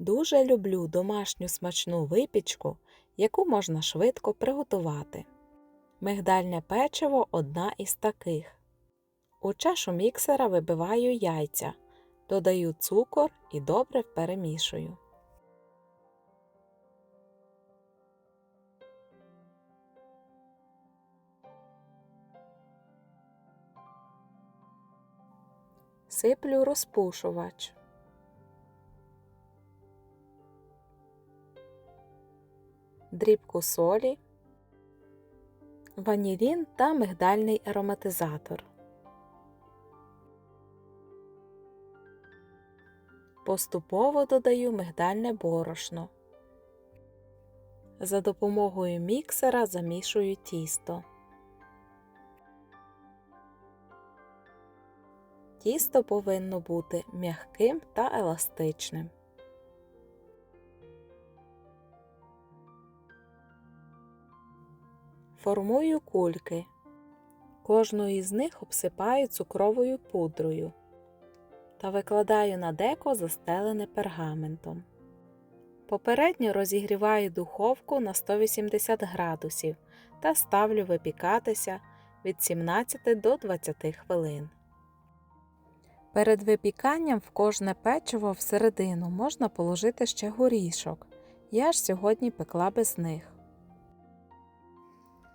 Дуже люблю домашню смачну випічку, яку можна швидко приготувати. Мигдальне печиво одна із таких. У чашу міксера вибиваю яйця, додаю цукор і добре перемішую. Сиплю розпушувач. Дрібку солі, ванілін та мигдальний ароматизатор. Поступово додаю мигдальне борошно. За допомогою міксера замішую тісто. Тісто повинно бути м'яким та еластичним. Формую кульки. Кожну із них обсипаю цукровою пудрою та викладаю на деко застелене пергаментом. Попередньо розігріваю духовку на 180 градусів та ставлю випікатися від 17 до 20 хвилин. Перед випіканням в кожне печиво всередину можна положити ще горішок. Я ж сьогодні пекла без них.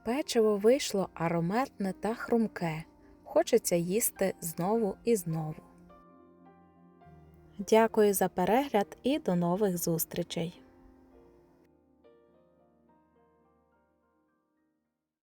Печиво вийшло ароматне та хрумке. Хочеться їсти знову і знову. Дякую за перегляд і до нових зустрічей!